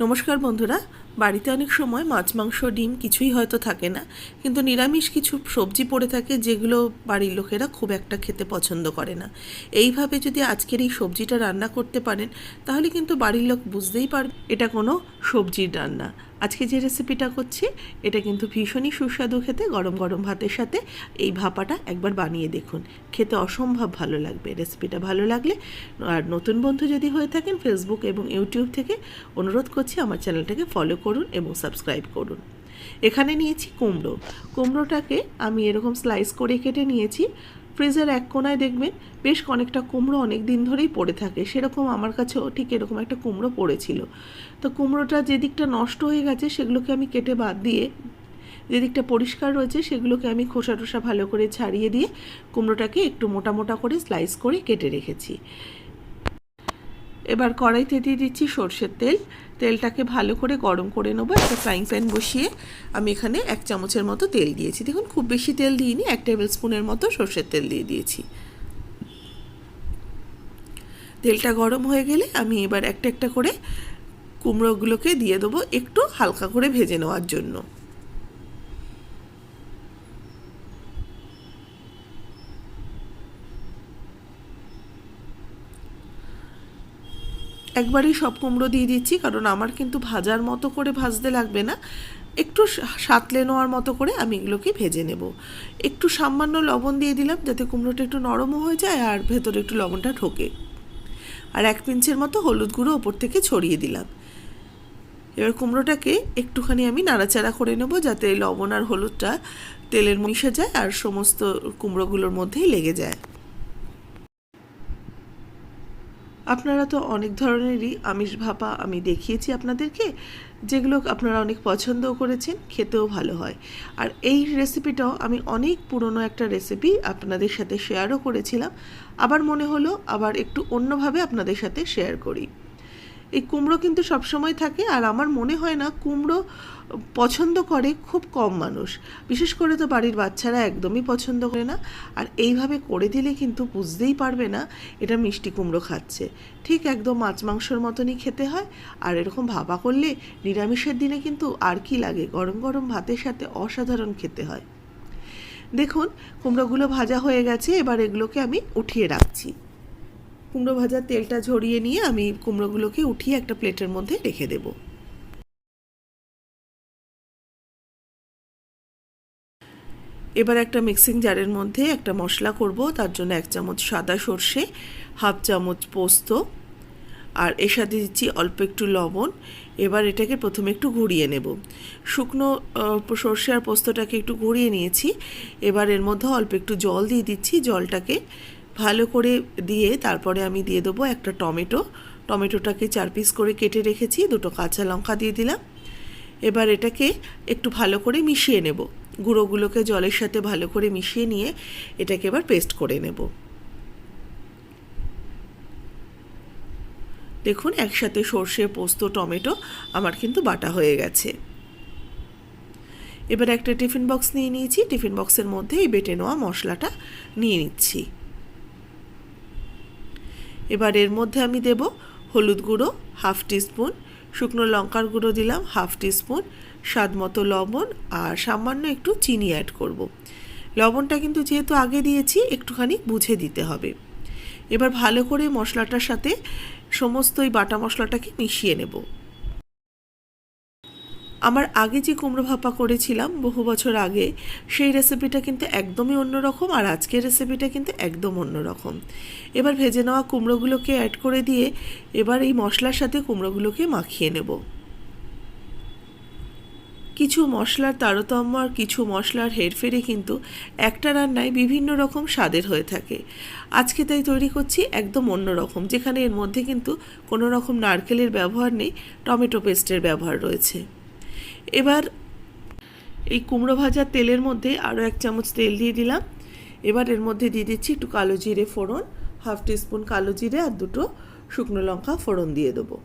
নমস্কার বন্ধুরা বাড়িতে অনেক সময় মাছ, মাংস, ডিম কিছুই হয়তো থাকে না। কিন্তু নিরামিষ কিছু সবজি পড়ে থাকে যেগুলো বাড়ির লোকেরা খুব একটা খেতে পছন্দ করে না। এইভাবে যদি আজকের এই সবজিটা রান্না করতে পারেন, তাহলে কিন্তু বাড়ির লোক বুঝতেই পারবে এটা কোনো সবজির রান্না। আজকে যে রেসিপিটা করছি, এটা কিন্তু ভীষণই সুস্বাদু খেতে, গরম গরম ভাতের সাথে। এই ভাপাটা একবার বানিয়ে দেখুন। খেতে অসম্ভব ভালো লাগবে। রেসিপিটা ভালো লাগলে আর নতুন বন্ধু যদি হয়ে থাকেন ফেসবুক এবং ইউটিউব থেকে অনুরোধ করছি আমার চ্যানেলটাকে ফলো করুন এবং সাবস্ক্রাইব করুন। এখানে নিয়েছি কুমড়ো। কুমড়োটাকে আমি এরকম স্লাইস করে কেটে নিয়েছি। ফ্রিজের এক কোনায় দেখবেন বেশ অনেকটা কুমড়ো অনেক দিন ধরেই পড়ে থাকে। সেরকম আমার কাছেও ঠিক এরকম একটা কুমড়ো পড়েছিল। তো কুমড়োটা যে দিকটা নষ্ট হয়ে গেছে সেগুলোকে আমি কেটে বাদ দিয়ে যে দিকটা পরিষ্কার রয়েছে সেগুলোকে আমি খোসা টোসা ভালো করে ছাড়িয়ে দিয়ে কুমড়োটাকে একটু মোটা মোটা করে স্লাইস করে কেটে রেখেছি। এবার কড়াইতে দিয়ে দিচ্ছি সর্ষের তেল। তেলটাকে ভালো করে গরম করে নেব, একটা ফ্রাইং প্যান বসিয়ে আমি এখানে এক চামচের মতো তেল দিয়েছি। দেখুন, খুব বেশি তেল দিইনি, এক টেবিল স্পুনের মতো সর্ষের তেল দিয়ে দিয়েছি। তেলটা গরম হয়ে গেলে আমি এবার একটা একটা করে কুমড়োগুলোকে দিয়ে দেবো, একটু হালকা করে ভেজে নেওয়ার জন্য। একবারই সব কুমড়ো দিয়ে দিচ্ছি, কারণ আমার কিন্তু ভাজার মতো করে ভাজতে লাগবে না। একটু সাতলে নেওয়ার মতো করে আমি এগুলোকে ভেজে নেব। একটু সামান্য লবণ দিয়ে দিলাম যাতে কুমড়োটা একটু নরমও হয়ে যায় আর ভেতরে একটু লবণটা ঢোকে। আর এক পিঞ্চের মতো হলুদ গুঁড়ো ওপর থেকে ছড়িয়ে দিলাম। এবার কুমড়োটাকে একটুখানি আমি নাড়াচাড়া করে নেব যাতে লবণ আর হলুদটা তেলের মিশে যায় আর সমস্ত কুমড়োগুলোর মধ্যেই লেগে যায়। আপনারা তো অনেক ধরনেরই আমিষ ভাপা আমি দেখিয়েছি আপনাদেরকে, যেগুলো আপনারা অনেক পছন্দও করেছেন, খেতেও ভালো হয়। আর এই রেসিপিটাও আমি অনেক পুরনো একটা রেসিপি আপনাদের সাথে শেয়ারও করেছিলাম। আবার মনে হলো আবার একটু অন্যভাবে আপনাদের সাথে শেয়ার করি। এই কুমড়ো কিন্তু সবসময় থাকে আর আমার মনে হয় না কুমড়ো পছন্দ করে খুব কম মানুষ। বিশেষ করে তো বাড়ির বাচ্চারা একদমই পছন্দ করে না। আর এইভাবে করে দিলে কিন্তু বুঝতেই পারবে না এটা মিষ্টি কুমড়ো খাচ্ছে। ঠিক একদম মাছ মাংসর মতনই খেতে হয়। আর এরকম ভাবা করলে নিরামিষের দিনে কিন্তু আর কি লাগে? গরম গরম ভাতের সাথে অসাধারণ খেতে হয়। দেখুন, কুমড়োগুলো ভাজা হয়ে গেছে। এবার এগুলোকে আমি উঠিয়ে রাখছি। কুমড়ো ভাজার তেলটা ঝরিয়ে নিয়ে আমি কুমড়োগুলোকে উঠিয়ে একটা প্লেটের মধ্যে রেখে দেব। এবার একটা মিক্সিং জারের মধ্যে একটা মশলা করব, তার জন্য এক চামচ সাদা সর্ষে, হাফ চামচ পোস্ত, আর এর সাথে দিচ্ছি অল্প একটু লবণ। এবার এটাকে প্রথমে একটু ঘুরিয়ে নেব। শুকনো সর্ষে আর পোস্তটাকে একটু ঘুরিয়ে নিয়েছি। এবার এর মধ্যে অল্প একটু জল দিয়ে দিচ্ছি, জলটাকে ভালো করে দিয়ে তারপরে আমি দিয়ে দেবো একটা টমেটো। টমেটোটাকে চার পিস করে কেটে রেখেছি, দুটো কাঁচা লঙ্কা দিয়ে দিলাম। এবার এটাকে একটু ভালো করে মিশিয়ে নেব। গুঁড়োগুলোকে জলের সাথে ভালো করে মিশিয়ে নিয়ে এটাকে এবার পেস্ট করে নেব। দেখুন, একসাথে সর্ষে, পোস্ত, টমেটো আমার কিন্তু বাটা হয়ে গেছে। এবার একটা টিফিন বক্স নিয়ে নিয়েছি। টিফিন বক্সের মধ্যে এই বেটে নেওয়া মশলাটা নিয়ে নিচ্ছি। এবার এর মধ্যে আমি দেব হলুদ গুঁড়ো, হাফ টিস্পুন, শুকনো লঙ্কার গুঁড়ো দিলাম, হাফ টিস্পুন, স্বাদ মতো লবণ আর সামান্য একটু চিনি অ্যাড করব। লবণটা কিন্তু যেহেতু আগে দিয়েছি, একটুখানি বুঝে দিতে হবে এবার ভালো করে মশলাটার সাথে সমস্ত ওই বাটা মশলাটাকে মিশিয়ে নেব আমার আগে যে কুমড়ো ভাপা করেছিলাম বহু বছর আগে, সেই রেসিপিটা কিন্তু একদমই অন্যরকম আর আজকের রেসিপিটা কিন্তু একদম অন্যরকম। এবার ভেজে নেওয়া কুমড়োগুলোকে অ্যাড করে দিয়ে এবার এই মশলার সাথে কুমড়োগুলোকে মাখিয়ে নেব। কিছু মশলার তারতম্য আর কিছু মশলার হেরফেরে কিন্তু একটা রান্নায় বিভিন্ন রকম স্বাদের হয়ে থাকে। আজকে তাই তৈরি করছি একদম অন্য রকম যেখানে এর মধ্যে কিন্তু কোনো রকম নারকেলের ব্যবহার নেই, টমেটো পেস্টের ব্যবহার রয়েছে। এবার এই কুমড়ো ভাজার তেলের মধ্যে আরও এক চামচ তেল দিয়ে দিলাম। এবার এর মধ্যে দিয়ে দিচ্ছি একটু কালো জিরে ফোড়ন, হাফ টিস্পুন কালো জিরে আর দুটো শুকনো লঙ্কা ফোড়ন দিয়ে দেবো।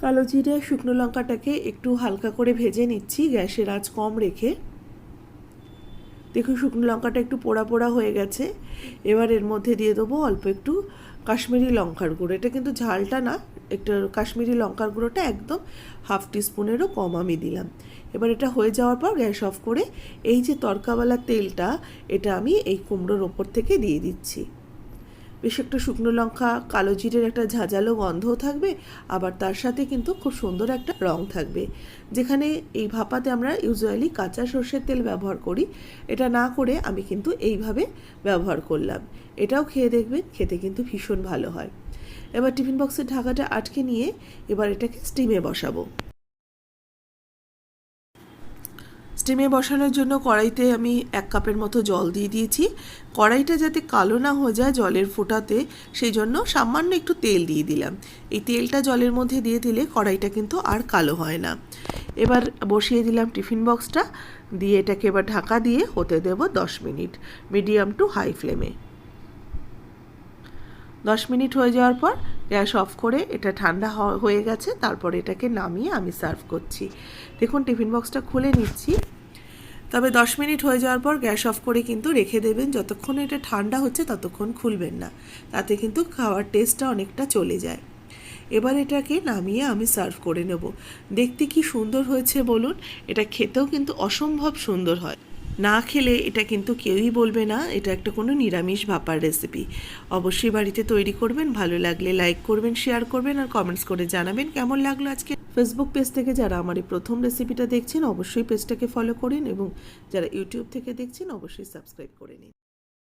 কালো জিরে শুকনো লঙ্কাটাকে একটু হালকা করে ভেজে নিচ্ছি গ্যাসের আঁচ কম রেখে। দেখুন শুকনো লঙ্কাটা একটু পোড়া পোড়া হয়ে গেছে। এবার এর মধ্যে দিয়ে দেবো অল্প একটু কাশ্মীরি লঙ্কার গুঁড়ো। এটা কিন্তু ঝালটা না, একটা কাশ্মীরি লঙ্কার গুঁড়োটা একদম হাফ টিস্পুনেরও কম আমি দিলাম। এবার এটা হয়ে যাওয়ার পর গ্যাস অফ করে এই যে তরকাওয়ালা তেলটা, এটা আমি এই কুমড়োর ওপর থেকে দিয়ে দিচ্ছি। বেশ একটা শুকনো লঙ্কা, কালো জিরের একটা ঝাঁঝালো গন্ধও থাকবে, আবার তার সাথে কিন্তু খুব সুন্দর একটা রং থাকবে। যেখানে এই ভাপাতে আমরা ইউজুয়ালি কাঁচা সর্ষের তেল ব্যবহার করি। এটা না করে আমি কিন্তু এইভাবে ব্যবহার করলাম। এটাও খেয়ে দেখবেন, খেতে কিন্তু ভীষণ ভালো হয়। এবার টিফিন বক্সের ঢাকাটা আটকে নিয়ে এবার এটাকে স্টিমে বসাবো। স্টিমে বসানোর জন্য কড়াইতে আমি এক কাপের মতো জল দিয়ে দিয়েছি। কড়াইটা যাতে কালো না হয়ে যায় জলের ফোটাতে, সেই জন্য সামান্য একটু তেল দিয়ে দিলাম। এই তেলটা জলের মধ্যে দিয়ে দিলে কড়াইটা কিন্তু আর কালো হয় না। এবার বসিয়ে দিলাম টিফিন বক্সটা। দিয়ে এটাকে এবার ঢাকা দিয়ে হতে দেব দশ মিনিট মিডিয়াম টু হাই ফ্লেমে দশ মিনিট হয়ে যাওয়ার পর গ্যাস অফ করে এটা ঠান্ডা হয়ে গেছে, তারপর এটাকে নামিয়ে আমি সার্ভ করছি। দেখুন, টিফিন বক্সটা খুলে নিচ্ছি। তবে দশ মিনিট হয়ে যাওয়ার পর গ্যাস অফ করে কিন্তু রেখে দেবেন। যতক্ষণ এটা ঠান্ডা হচ্ছে ততক্ষণ খুলবেন না। তাতে কিন্তু খাওয়ার টেস্টটা অনেকটা চলে যায়। এবার এটাকে নামিয়ে আমি সার্ভ করে নেব। দেখতে কি সুন্দর হয়েছে বলুন। এটা খেতেও কিন্তু অসম্ভব সুন্দর হয়। না খেলে এটা কিন্তু কেউই বলবে না। এটা একটা কোনো নিরামিষ ভাপার রেসিপি। অবশ্যই বাড়িতে তৈরি করবেন। ভালো লাগলে লাইক করবেন, শেয়ার করবেন আর কমেন্টস করে জানাবেন। কেমন লাগল আজকে? ফেসবুক পেজ থেকে যারা আমার এই প্রথম রেসিপিটা দেখছেন, অবশ্যই পেজটাকে ফলো করেন এবং যারা ইউটিউব থেকে দেখছেন, অবশ্যই সাবস্ক্রাইব করে নিন।